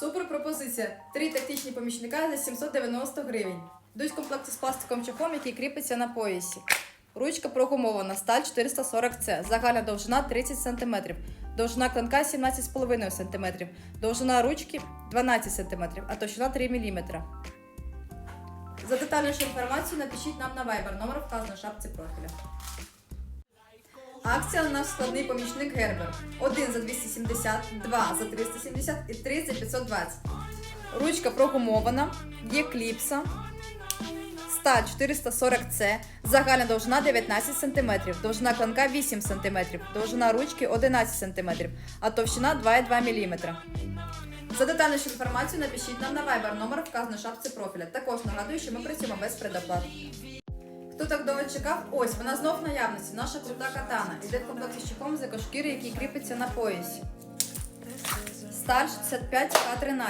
Супер пропозиція. Три тактичні помічника за 790 гривень. Йдуть в комплекті з пластиковим чохлом, який кріпиться на поясі. Ручка прогумована, сталь 440С, загальна довжина 30 см, довжина клинка 17,5 см, довжина ручки 12 см, а товщина 3 мм. За детальнішу інформацію напишіть нам на Viber, номер вказано в шапці профіля. Акція на складний помічник Гербер. 1 за 270, 2 за 370 і 3 за 520. Ручка прогумована, є кліпса. Сталь 440С, загальна довжина 19 см, довжина клинка 8 см, довжина ручки 11 см, а товщина 2,2 мм. За детальнішу інформацію напишіть нам на Viber, номер вказано в шапці профіля. Також нагадую, що ми працюємо без предоплат. Хто так довго чекав? Ось вона знов в наявності. Наша крута катана. Іде в комплекті з чехом з екошкіри, який кріпиться на поясі. Сталь 65 К13.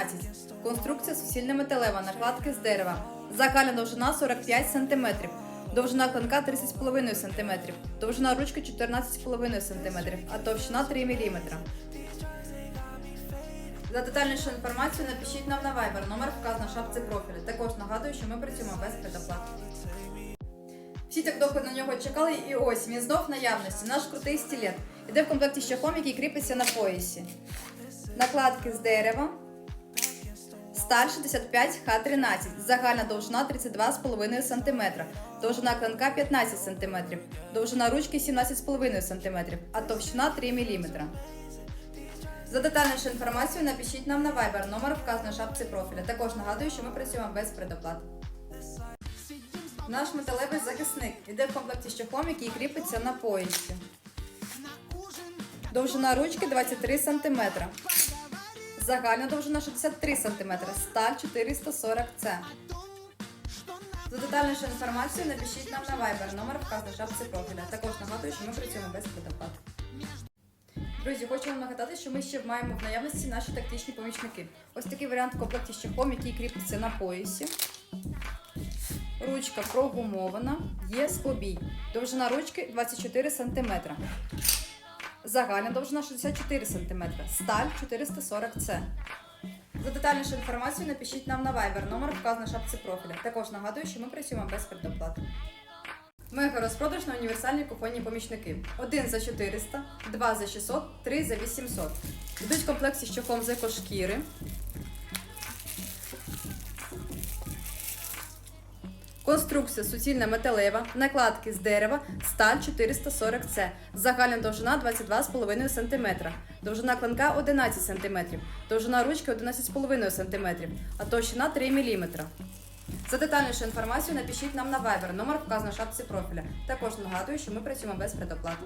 Конструкція суцільна металева, накладки з дерева. Загальна довжина 45 см. Довжина клинка 30,5 см. Довжина ручки 14,5 см, а товщина 3 мм. За детальнішу інформацію напишіть нам на Viber, номер вказано в шапці профілю. Також нагадую, що ми працюємо без предоплат. Всі так довго на нього чекали, і ось він знов наявності. Наш крутий стілет. Іде в комплекті з чехлом, який кріпиться на поясі. Накладки з дерева. Сталь 65 Х13. Загальна довжина 32,5 см. Довжина клинка 15 см. Довжина ручки 17,5 см, а товщина 3 мм. За детальнішу інформацію напишіть нам на Viber, номер вказано в шапці профіля. Також нагадую, що ми працюємо без предоплат. Наш металевий захисник іде в комплекті з чохлом, який кріпиться на поясі. Довжина ручки 23 см. Загальна довжина 63 см. Сталь 440С. За детальнішу інформацію напишіть нам на Viber, номер вказано в шапці профіля. Також нагадую, що ми працюємо без предоплат. Друзі, хочу вам нагадати, що ми ще маємо в наявності наші тактичні помічники. Ось такий варіант в комплекті з чехлом, який кріпиться на поясі. Ручка прогумована, є склобій. Довжина ручки 24 см. Загальна довжина 64 см. Сталь 440С. За детальнішу інформацію напишіть нам на Viber, номер вказано в шапці профіля. Також нагадую, що ми працюємо без предоплат. Мега розпродаж на універсальні купонні помічники. 1 за 400, 2 за 600, 3 за 800. Йдуть в комплекті з чохлом з екошкіри. Конструкція суцільна металева, накладки з дерева, сталь 440С, загальна довжина 22,5 см, довжина клинка 11 см, довжина ручки 11,5 см, а товщина 3 мм. За детальнішу інформацію напишіть нам на Viber, номер вказано в шапці профіля. Також нагадую, що ми працюємо без предоплат.